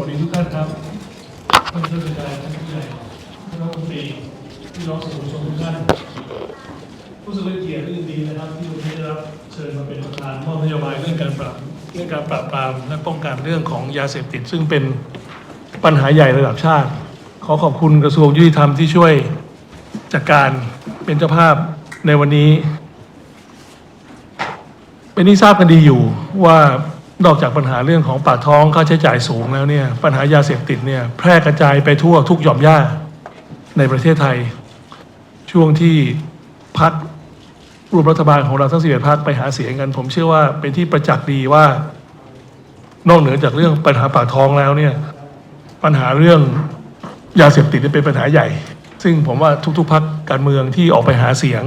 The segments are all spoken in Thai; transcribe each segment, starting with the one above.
วัสดีทุกท่านครับท่านผู้บริการท่านผู้ใหญ่ท่านรัฐมนตรีพี่น้องสื่อมวลชนทุกท่านผู้สึกเป็นเกียรติยินดีนะครับ ที่วันนี้ได้รับเชิญมาเป็นประธานมอบนโยบายเรื่องการปราบเรื่องการปราบปรามและป้องกันเรื่องของยาเสพติด ซึ่งเป็นปัญหาใหญ่ระดับชาติ ขอขอบคุณกระทรวงยุติธรรมที่ช่วยจัดการเป็นเจ้าภาพในวันนี้ เป็นที่ทราบกันดีอยู่ว่า นอกจากปัญหาเรื่องของปากท้องค่าใช้จ่ายสูงแล้วเนี่ยปัญหายาเสพติดเนี่ยแพร่กระจายไปทั่วทุกหย่อมย่าในประเทศไทย ช่วงที่พักรวมรัฐบาลของเราทั้ง11พักไปหาเสียงกัน ผมเชื่อว่าเป็นที่ประจักษ์ดีว่านอกเหนือจากเรื่องปัญหาปากท้องแล้วเนี่ยปัญหาเรื่องยาเสพติดเป็นปัญหาใหญ่ ซึ่งผมว่าทุกๆพักการเมืองที่ออกไปหาเสียง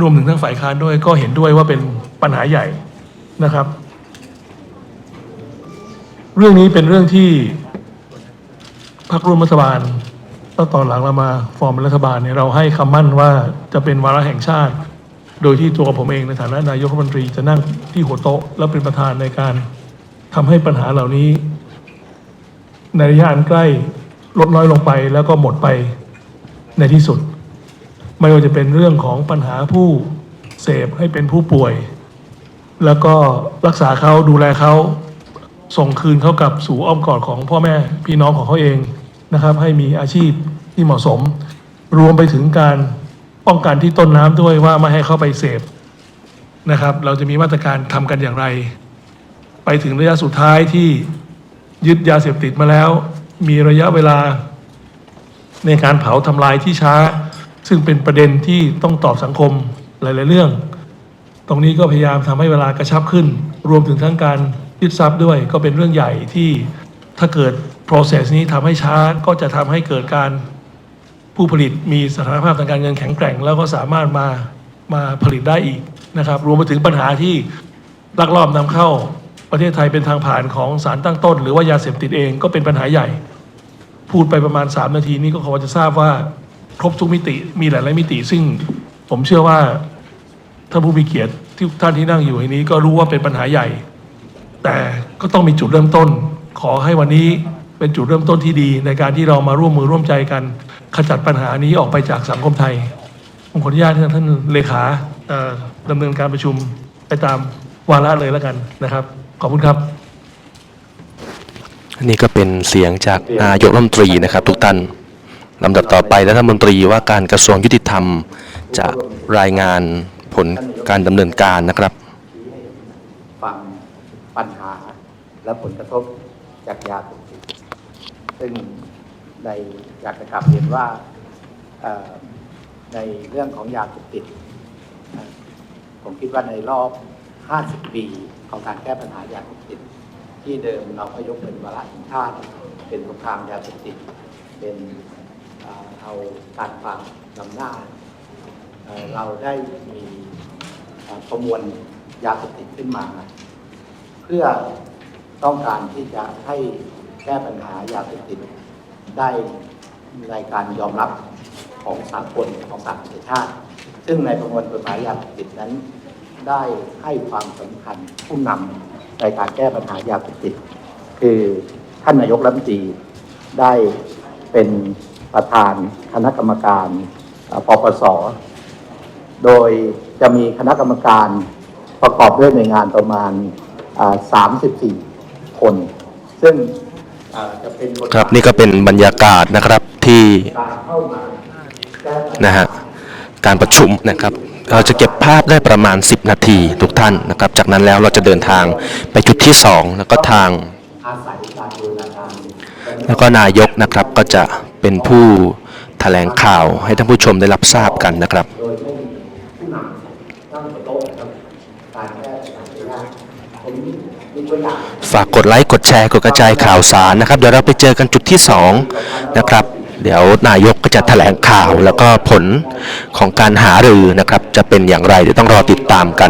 รวมถึงทั้งฝ่ายค้านด้วยก็เห็นด้วยว่าเป็นปัญหาใหญ่นะครับ เรื่องนี้เป็นเรื่องที่พรรคร่วมรัฐบาลตั้งตอนหลังเรามาฟอร์มรัฐบาลเนี่ยเราให้คำมั่นว่าจะเป็นวาระแห่งชาติ โดยที่ตัวผมเองในฐานะนายกรัฐมนตรีจะนั่งที่หัวโต๊ะ และเป็นประธานในการทำให้ปัญหาเหล่านี้ ในระยะอันใกล้ลดน้อยลงไปแล้วก็หมดไปในที่สุด ไม่ว่าจะเป็นเรื่องของปัญหาผู้เสพให้เป็นผู้ป่วย แล้วก็รักษาเขาดูแลเขา ส่งคืนเขากลับสู่อ้อมกอดของพ่อแม่พี่น้องของเขาเองนะครับ ให้มีอาชีพที่เหมาะสม รวมไปถึงการป้องกันที่ต้นน้ำด้วยว่าไม่ให้เข้าไปเสพนะครับ เราจะมีมาตรการทำกันอย่างไร ไปถึงระยะสุดท้ายที่ยึดยาเสพติดมาแล้ว มีระยะเวลาในการเผาทำลายที่ช้า ซึ่งเป็นประเด็นที่ต้องตอบสังคมหลาย ๆ เรื่อง ตรงนี้ก็พยายามทำให้เวลากระชับขึ้น รวมถึงทั้งการ ยึดทรัพย์ด้วยก็เป็นเรื่องใหญ่ที่ถ้าเกิด process นี้ทำให้ช้าก็จะทำให้เกิดการผู้ผลิตมีสถานภาพทางการเงินแข็งแกร่ง แล้วก็สามารถมามาผลิตได้อีกนะครับรวมไปถึงปัญหาที่ลักลอบนำเข้าประเทศไทยเป็นทางผ่านของสารตั้งต้น หรือว่ายาเสพติดเองก็เป็นปัญหาใหญ่ พูดไปประมาณ 3 นาทีนี้ก็ขอจะทราบว่าครบทุกมิติมีหลายๆมิติ ซึ่งผมเชื่อว่าท่านผู้มีเกียรติที่ท่านที่นั่งอยู่ในนี้ก็รู้ว่าเป็นปัญหาใหญ่ แต่ก็ต้องมีจุดเริ่มต้น ขอให้วันนี้เป็นจุดเริ่มต้นที่ดี ในการที่เรามาร่วมมือร่วมใจกัน ขจัดปัญหานี้ออกไปจากสังคมไทยผมขออนุญาตให้ท่านเลขาเอ่อดำเนินการประชุมไปตามวาระเลยแล้วกันนะครับ ขอบคุณครับ อันนี้ก็เป็นเสียงจากนายกรัฐมนตรีนะครับ ทุกท่านลำดับต่อไปรัฐมนตรีว่าการกระทรวงยุติธรรมจะรายงานผลการดำเนินการนะครับฟัง ปัญหาและผลกระทบจากยาเสพติดซึ่งในอยากจะกลับเรียนว่าในเรื่องของยาเสพติดผมคิดว่าในรอบ 50 ปีของการแก้ปัญหายาเสพติดที่เดิมเราก็ยกเป็นวาระแห่งชาติเป็นสงครามยาเสพติดเป็นเอาการฟังนำหน้า เราได้มีเอ่อประมวลยาเสพติดขึ้นมา พื่อต้องการที่จะให้แก้ปัญหายาเสพติดได้ในการยอมรับของสากลของสหประชาติ ซึ่งในประมวลกฎหมายยาเสพติดนั้น ได้ให้ความสำคัญผู้นำในการแก้ปัญหายาเสพติด คือท่านนายกรัฐมนตรีได้เป็นประธานคณะกรรมการปปส โดยจะมีคณะกรรมการประกอบด้วยหน่วยงานประมาณอ่า 34 คน ซึ่งอ่าจะเป็นทครับนี่ก็เป็นบรรยากาศนะครับที่การเข้ามาแก้ปัญหานะฮะการประชุมนะครับ เราจะเก็บภาพได้ประมาณ 10 นาทีทุกท่านนะครับ จากนั้นแล้วเราจะเดินทางไปจุดที่ 2 แล้วก็ทางอาศัยการบูรณาการแล้วก็นายกนะครับก็จะเป็นผู้แถลงข่าวให้ท่านผู้ชมได้รับทราบกันนะครับ ฝากกดไลค์กดแชร์กดกระจายข่าวสารนะครับ เดี๋ยวเราไปเจอกันจุดที่2นะครับ เดี๋ยวนายกก็จะแถลงข่าวแล้วก็ผลของการหารือนะครับ จะเป็นอย่างไรเดี๋ยวต้องรอติดตามกัน